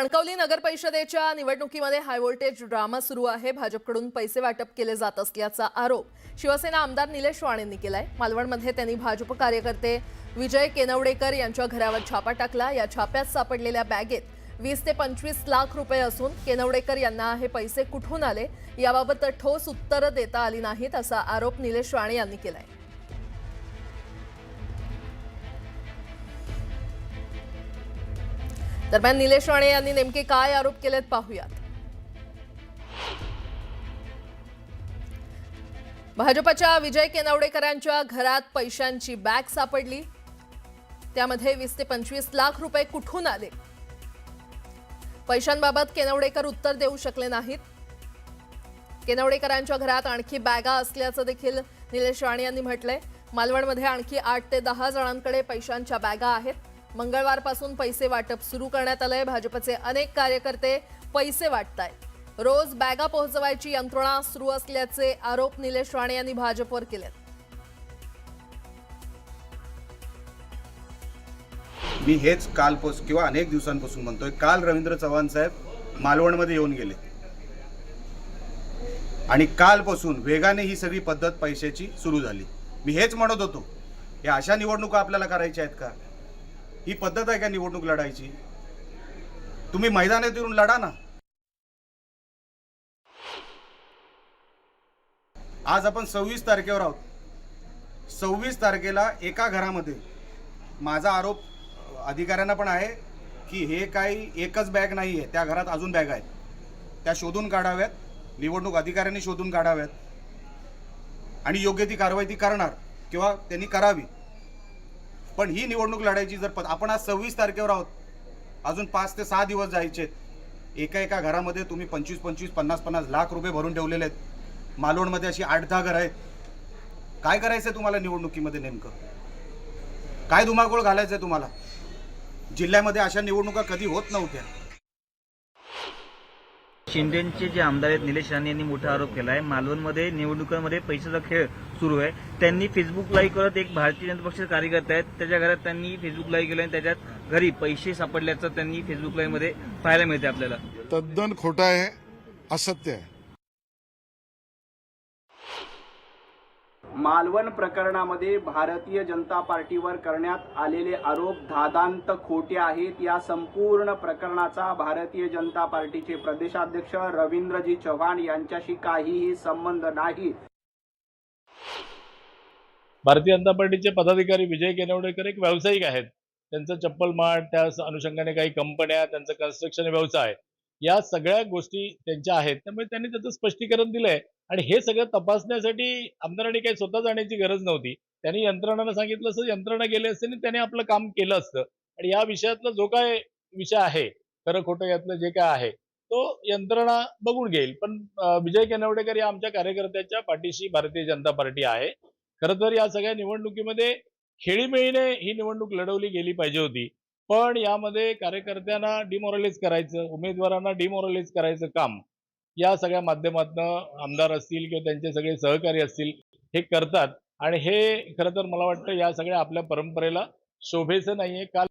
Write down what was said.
कणकवली नगर परिषदेच्या निवडणुकीमध्ये हायव्होल्टेज ड्रामा सुरू आहे. भाजपकडून पैसे वाटप केले जात असल्याचा आरोप शिवसेना आमदार निलेश राणेंनी केलाय. मालवणमध्ये त्यांनी भाजप कार्यकर्ते विजय केनवडेकर यांच्या घरावर छापा टाकला. या छाप्यात सापडलेल्या बॅगेत वीस ते पंचवीस लाख रुपये असून केनवडेकर यांना हे पैसे कुठून आले? याबाबत ठोस उत्तरं देता आली नाहीत असा आरोप निलेश राणे यांनी केलाय. दरम्यान निलेश राणे यांनी नेमके काय आरोप केलेत पाहूयात. भाजपच्या विजय केनावडेकरांच्या घरात पैशांची बॅग सापडली. त्यामध्ये वीस ते पंचवीस लाख रुपये कुठून आले? पैशांबाबत केनवडेकर उत्तर देऊ शकले नाहीत. केनवडेकरांच्या घरात आणखी बॅगा असल्याचं देखील निलेश राणे यांनी म्हटलंय. मालवणमध्ये आणखी आठ ते दहा जणांकडे पैशांच्या बॅगा आहेत. मंगळवारपासून पैसे वाटप सुरू करण्यात आलंय. भाजपचे अनेक कार्यकर्ते पैसे वाटतायत. रोज बॅगा पोहोचवायची यंत्रणा सुरू असल्याचे आरोप निलेश राणे यांनी भाजपवर केलेत. मी हेच कालपासून किंवा अनेक दिवसांपासून म्हणतोय काल रवींद्र चव्हाण साहेब मालवणमध्ये येऊन गेले. आणि कालपासून वेगाने ही सगळी पद्धत पैशाची सुरू झाली. मी हेच म्हणत होतो या अशा निवडणुका आपल्याला करायच्या आहेत का? ही पद्धत आहे का निवडणूक लढायची? तुम्ही मैदानात येऊन लढा ना. आज आपण सव्वीस तारखेवर आहोत. सव्वीस तारखेला एका घरामध्ये माझा आरोप अधिकाऱ्यांना पण आहे की हे काही एकच बॅग नाही आहे. त्या घरात अजून बॅग आहेत. त्या शोधून काढाव्यात. निवडणूक अधिकाऱ्यांनी शोधून काढाव्यात. आणि योग्य ती कारवाई ती करणार किंवा त्यांनी करावी. पण ही निवडणूक लढायची जर पद आपण आज सव्वीस तारखेवर आहोत. अजून पाच ते सहा दिवस जायचे. एका एका घरामध्ये तुम्ही पंचवीस पंचवीस पन्नास पन्नास लाख रुपये भरून ठेवलेले आहेत. मालवणमध्ये अशी आठ दहा घरं आहेत. काय करायचं आहे तुम्हाला निवडणुकीमध्ये नेमकं? काय धुमाकूळ घालायचं आहे तुम्हाला? जिल्ह्यामध्ये अशा निवडणुका कधी होत नव्हत्या. शिंदेचे जे आमदार आहेत निलेश राणे यांनी मोठा आरोप केला आहे मालवणमध्ये निवडणुकांमध्ये पैशाचा खेळ सुरू आहे. त्यांनी फेसबुक लाईव्ह करत एक भारतीय जनता पक्षाचे कार्यकर्ते आहेत. त्याच्या घरात त्यांनी फेसबुक लाईव्ह केलं आणि त्याच्यात घरी पैसे सापडल्याचं त्यांनी फेसबुक लाईव्हमध्ये पाहायला मिळते आपल्याला. तद्दन खोटं आहे असत्य आहे. मालवण प्रकरणामध्ये भारतीय जनता पार्टीवर करण्यात आलेले आरोप धादांत खोटे आहेत. या संपूर्ण प्रकरणाचा भारतीय जनता पार्टीचे प्रदेशाध्यक्ष रवींद्रजी चव्हाण यांच्याशी काहीही संबंध नाही. भारतीय जनता पार्टीचे पदाधिकारी विजय केनवडेकर एक व्यावसायिक आहेत. त्यांचं चप्पल मार्ट त्या अनुषंगाने काही कंपन्या त्यांचा कन्स्ट्रक्शन व्यवसाय. या सगळ्या गोष्टी त्यांच्या आहेत. त्यामुळे त्यांनी त्याचं स्पष्टीकरण दिलंय. आणि हे सगळं तपासण्यासाठी आमदारांनी काही स्वतः जाण्याची गरज नव्हती. त्यांनी यंत्रणांना सांगितलं असं यंत्रणा गेले असते आणि त्याने आपलं काम केलं असतं. आणि या विषयातला जो काय विषय आहे खरं खोटं यातलं जे काय आहे तो यंत्रणा बघून घेईल. पण विजय केनवडेकर या आमच्या कार्यकर्त्याच्या पाठीशी भारतीय जनता पार्टी आहे. खरं तर या सगळ्या निवडणुकीमध्ये खेळीमेळीने ही निवडणूक लढवली गेली पाहिजे होती. पण यामध्ये कार्यकर्त्यांना डिमोरलाइज करायचं उमेदवारांना डिमोरलाइज करायचं काम या सगळ्या माध्यमातून आमदार असतील किंवा त्यांचे सगळे सहकारी असतील हे करतात. आणि हे खरं तर मला वाटतं या सगळ्या आपल्या परंपरेला शोभेचं नाहीये. काल